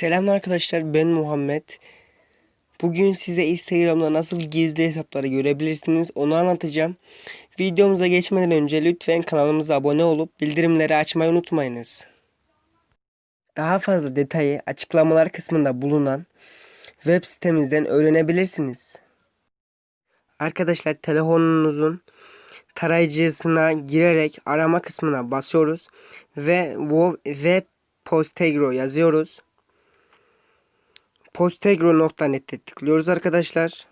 Selam arkadaşlar ben Muhammed. Bugün size Instagram'da nasıl gizli hesapları görebilirsiniz onu anlatacağım. Videomuza geçmeden önce lütfen kanalımıza abone olup bildirimleri açmayı unutmayınız. Daha fazla detayı açıklamalar kısmında bulunan web sitemizden öğrenebilirsiniz. Arkadaşlar telefonunuzun tarayıcısına girerek arama kısmına basıyoruz ve web Postegro yazıyoruz. Postegro.net'e tıklıyoruz arkadaşlar.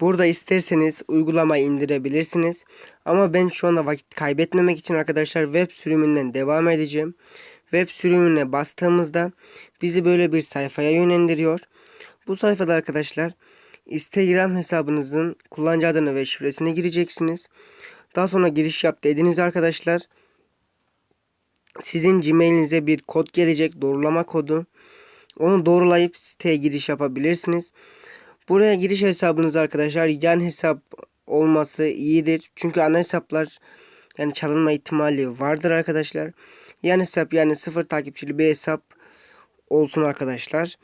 Burada isterseniz uygulamayı indirebilirsiniz. Ama ben şu anda vakit kaybetmemek için arkadaşlar web sürümünden devam edeceğim. Web sürümüne bastığımızda bizi böyle bir sayfaya yönlendiriyor. Bu sayfada arkadaşlar Instagram hesabınızın kullanıcı adını ve şifresini gireceksiniz. Daha sonra giriş yap dediniz arkadaşlar sizin Gmail'inize bir kod gelecek. Doğrulama kodu. Onu doğrulayıp siteye giriş yapabilirsiniz. Buraya giriş hesabınız arkadaşlar yan hesap olması iyidir. Çünkü ana hesaplar yani çalınma ihtimali vardır arkadaşlar. Yan hesap yani sıfır takipçili bir hesap olsun arkadaşlar.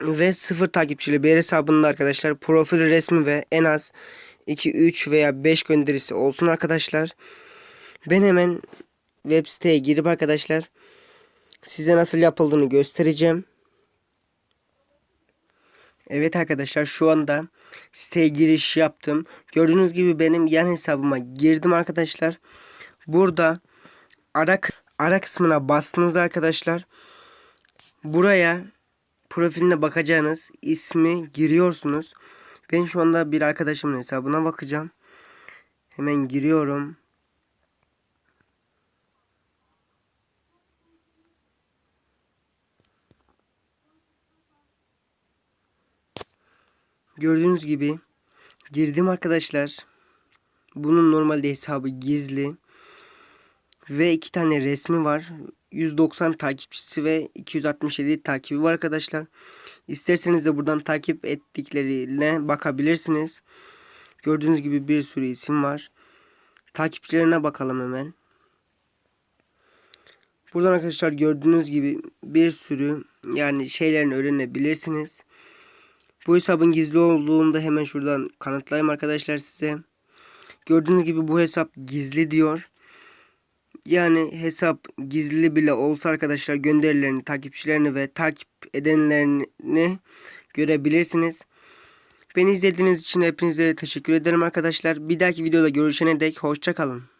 Ve sıfır takipçili bir hesabında arkadaşlar profil resmi ve en az 2, 3 veya 5 gönderisi olsun arkadaşlar. Ben hemen web siteye girip arkadaşlar size nasıl yapıldığını göstereceğim. Evet arkadaşlar şu anda siteye giriş yaptım. Gördüğünüz gibi benim yan hesabıma girdim arkadaşlar. Burada ara, ara kısmına bastınız arkadaşlar. Buraya profiline bakacağınız ismi giriyorsunuz. Ben şu anda bir arkadaşımın hesabına bakacağım. Hemen giriyorum. Gördüğünüz gibi girdim arkadaşlar. Bunun normalde hesabı gizli. Ve iki tane resmi var. 190 takipçisi ve 267 takibi var arkadaşlar. İsterseniz de buradan takip ettiklerine bakabilirsiniz. Gördüğünüz gibi bir sürü isim var. Takipçilerine bakalım hemen. Buradan arkadaşlar gördüğünüz gibi bir sürü yani şeylerini öğrenebilirsiniz. Bu hesabın gizli olduğunu da hemen şuradan kanıtlayayım arkadaşlar size. Gördüğünüz gibi bu hesap gizli diyor. Yani hesap gizli bile olsa arkadaşlar gönderilerini, takipçilerini ve takip edenlerini görebilirsiniz. Beni izlediğiniz için hepinize teşekkür ederim arkadaşlar. Bir dahaki videoda görüşene dek hoşçakalın.